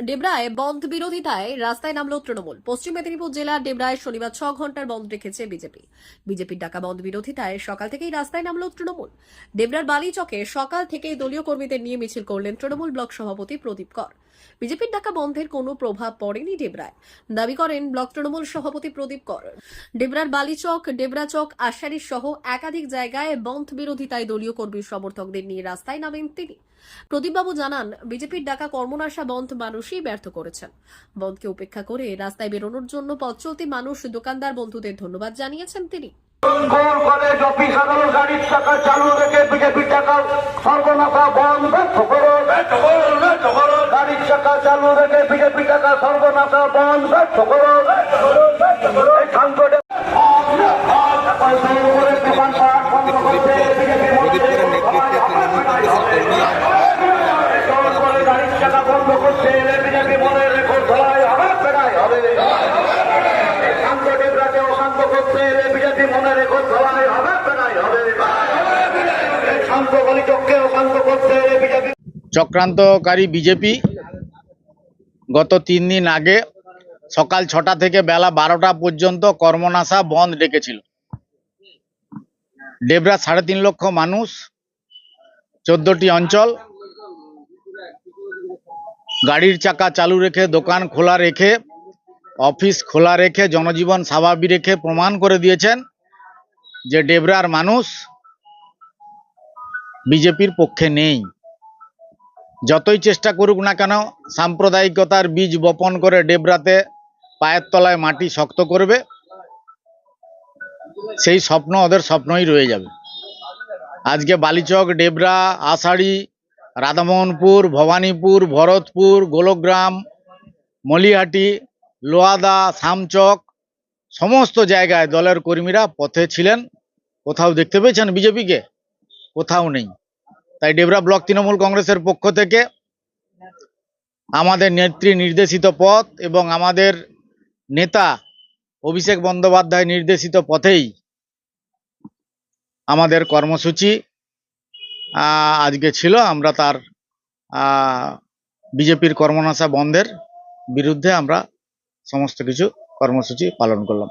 ডেবরায় বন্ধ বিরোধিতায় রাস্তায় নামলো তৃণমূল। পশ্চিম মেদিনীপুর জেলার ডেবরায় শনিবার ছ ঘণ্টার বন্ধ রেখেছে বিজেপি। বিজেপির ডাকা বন্ধ বিরোধিতায় সকাল থেকেই রাস্তায় নামলো তৃণমূল। ডেবরার বালিচকে সকাল থেকেই দলীয় কর্মীদের নিয়ে মিছিল করলেন তৃণমূল ব্লক সভাপতি প্রদীপ কর। বিজেপির ডাকা বন্ধের কোনো প্রভাব পড়েনি ডেবরায়। দাবি করেন ব্লক তৃণমূল সভাপতি প্রদীপ কর। ডেবরার বালিচক ডেবরা চক আশারি সহ একাধিক জায়গায় বন্ধ বিরোধিতায় দলীয় কর্মী সমর্থকদের নিয়ে রাস্তায় নামেন তিনি। প্রদীপবাবু জানান বিজেপির ডাকা কর্মনাশা বন্ধ মানুষই ব্যর্থ করেছেন। বন্ধকে উপেক্ষা করে রাস্তায় বেরোনোর জন্য পথ চলতি মানুষ দোকানদার বন্ধুদের ধন্যবাদ জানিয়েছেন তিনি। স্কুল কলেজ অফিস আদালত গাড়ির চাকা চালু রেখে বিজেপি টাকা সর্বনাশা বন্ধ। ব্যর্থ চাকা চালু রেখে বিজেপি টাকা সর্বনাশা বন্ধ করে। চক্রান্তকারী বিজেপি গত তিন দিন আগে সকাল ছটা থেকে বেলা বারোটা পর্যন্ত কর্মনাশা বন্ধ ডেকেছিল। ডেবরা সাড়ে তিন লক্ষ মানুষ, চোদ্দটি অঞ্চল, গাড়ির চাকা চালু রেখে, দোকান খোলা রেখে, অফিস খোলা রেখে, জনজীবন স্বাভাবিক রেখে প্রমাণ করে দিয়েছেন যে ডেবরার মানুষ বিজেপির পক্ষে নেই। যতই চেষ্টা করুক না কেন, সাম্প্রদায়িকতার বীজ বপন করে ডেবরাতে পায়ের তলায় মাটি শক্ত করবে, সেই স্বপ্ন ওদের স্বপ্নই রয়ে যাবে। আজকে বালিচক, ডেবরা, আষাঢ়ি, রাধামোহনপুর, ভবানীপুর, ভরতপুর, গোলগ্রাম, মলিহাটি, লোয়াদা, শামচক, সমস্ত জায়গায় দলের কর্মীরা পথে ছিলেন। কোথাও দেখতে পেয়েছেন বিজেপিকে? কোথাও নেই। তাই ডেবরা ব্লক তৃণমূল কংগ্রেসের পক্ষ থেকে আমাদের নেত্রী নির্দেশিত পথ এবং আমাদের নেতা অভিষেক বন্দ্যোপাধ্যায় নির্দেশিত পথেই আমাদের কর্মসূচি আজকে ছিল। আমরা তার বিজেপির কর্মনাশা বন্ধের বিরুদ্ধে আমরা সমস্ত কিছু কর্মসূচি পালন করলাম।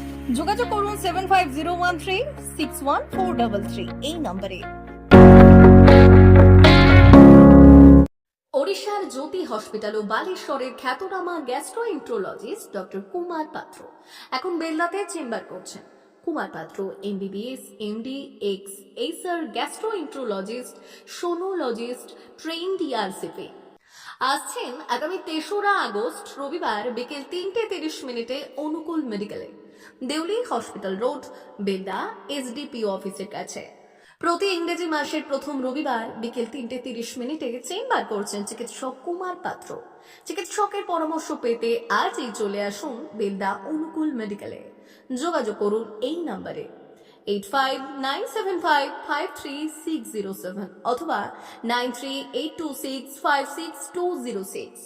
যোগাযোগ করুন seven five zero one three six one four double three এই নম্বরে। ওড়িশার জ্যোতি হসপিটাল ও বালেশ্বরের খ্যাতনামা গ্যাস্ট্রোএন্ট্রোলজিস্ট ডক্টর কুমার পাত্র এখন বেল্লাতে চেম্বার করছেন। Kumar Patra MBBS MD ex এইসার gastroenterologist, sonologist train DRCP আসছেন আগামী তেসরা আগস্ট, রবিবার বিকেল তিনটে তিরিশ মিনিটে অনুকূল মেডিকেলে। দেউলি হসপিটাল রোড বেদা এসডিপিও অফিসের কাছে। প্রতি ইংরেজি মাসের প্রথম রবিবার বিকেল তিনটে তিরিশ মিনিটে চেম্বার করছেন চিকিৎসক কুমার পাত্র। চিকিৎসকের পরামর্শ পেতে আজই চলে আসুন বেলদা অনুকূল মেডিকেলে। যোগাযোগ করুন এই নাম্বারে। Eight five nine seven five five three six zero seven অথবা nine three eight two six five six two zero six